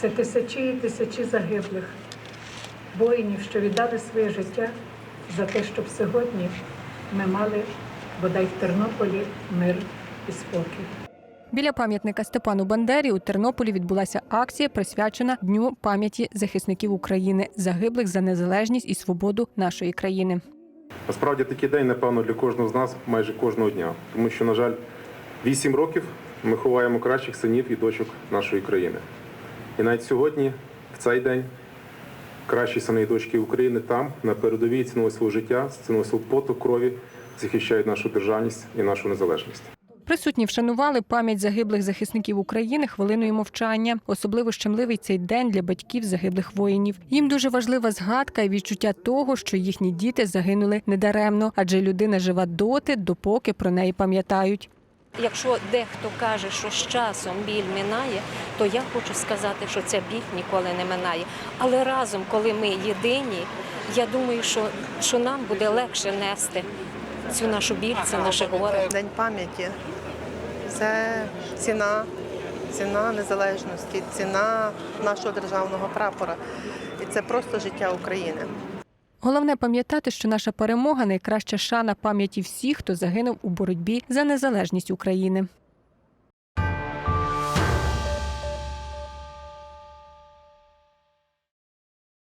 Це тисячі і тисячі загиблих воїнів, що віддали своє життя за те, щоб сьогодні ми мали бодай в Тернополі мир і спокій. Біля пам'ятника Степану Бандері у Тернополі відбулася акція, присвячена Дню пам'яті захисників України, загиблих за незалежність і свободу нашої країни. Насправді такий день, напевно, для кожного з нас майже кожного дня, тому що, на жаль, вісім років ми ховаємо кращих синів і дочок нашої країни. І навіть сьогодні, в цей день, кращі сини і дочки України там, на передовій ціною свого життя, ціною свого поту, крові, захищають нашу державність і нашу незалежність. Присутні вшанували пам'ять загиблих захисників України хвилиною мовчання. Особливо щемливий цей день для батьків загиблих воїнів. Їм дуже важлива згадка і відчуття того, що їхні діти загинули недаремно, адже людина жива доти, допоки про неї пам'ятають. Якщо дехто каже, що з часом біль минає, то я хочу сказати, що ця біль ніколи не минає. Але разом, коли ми єдині, я думаю, що, що нам буде легше нести цю нашу біль, це наше горе. День пам'яті це ціна, ціна незалежності, ціна нашого державного прапора. І це просто життя України. Головне пам'ятати, що наша перемога найкраща шана пам'яті всіх, хто загинув у боротьбі за незалежність України.